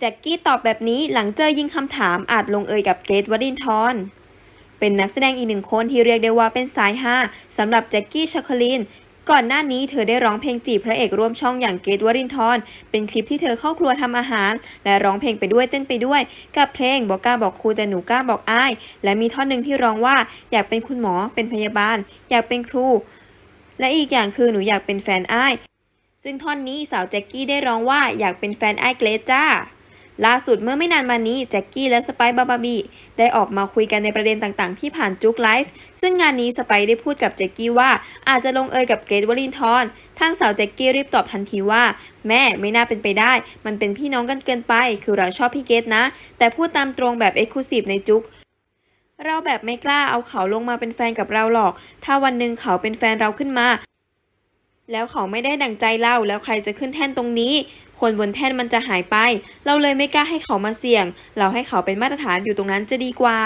แจ็คกี้ตอบแบบนี้หลังเจอยิงคำถามอาจลงเอยกับเกรทวดินทร์เป็นนักแสดงอีกหนึ่งคนที่เรียกได้ว่าเป็นสายฮาสำหรับแจ็คกี้ชาคลินก่อนหน้านี้เธอได้ร้องเพลงจีบพระเอกร่วมช่องอย่างเกรทวรินทร์เป็นคลิปที่เธอเข้าครัวทำอาหาร และร้องเพลงไปด้วยเต้นไปด้วย กับเพลงบอกกล้าบอกครูแต่หนูกล้าบอกอ้าย และมีท่อนหนึ่งที่ร้องว่าอยากเป็นคุณหมอเป็นพยาบาล อยากเป็นครู และอีกอย่างคือหนูอยากเป็นแฟนอ้าย ซึ่งท่อนนี้สาวแจ็คกี้ได้ร้องว่าอยากเป็นแฟนไอ้ายเกรซจ้า ล่าสุดเมื่อไม่นานมานี้แจ็คกี้และสไปซ์บาบาบีได้ออกมาคุยกันในประเด็นต่างๆ ที่ผ่านจุกไลฟ์ซึ่งงานนี้สไปซ์ได้พูดกับแจ็คกี้ว่าอาจจะลงเอยกับเกรทวลินทร์ทางสาวแจ็คกี้รีบตอบทันทีว่า แม่ไม่น่าเป็นไปได้ มันเป็นพี่น้องกันเกินไป คือเราชอบพี่เกรทนะ แต่พูดตามตรงแบบเอ็กซ์คลูซีฟในจุกเราแบบไม่กล้าเอาเขาลงมาเป็นแฟนกับเราหรอก ถ้าวันหนึ่งเขาเป็นแฟนเราขึ้นมาแล้วเขาไม่ได้ดั่งใจเราแล้วใครจะขึ้นแท่นตรงนี้ คนบนแท่นมันจะหายไป เราเลยไม่กล้าให้เขามาเสี่ยง เราให้เขาเป็นมาตรฐานอยู่ตรงนั้นจะดีกว่า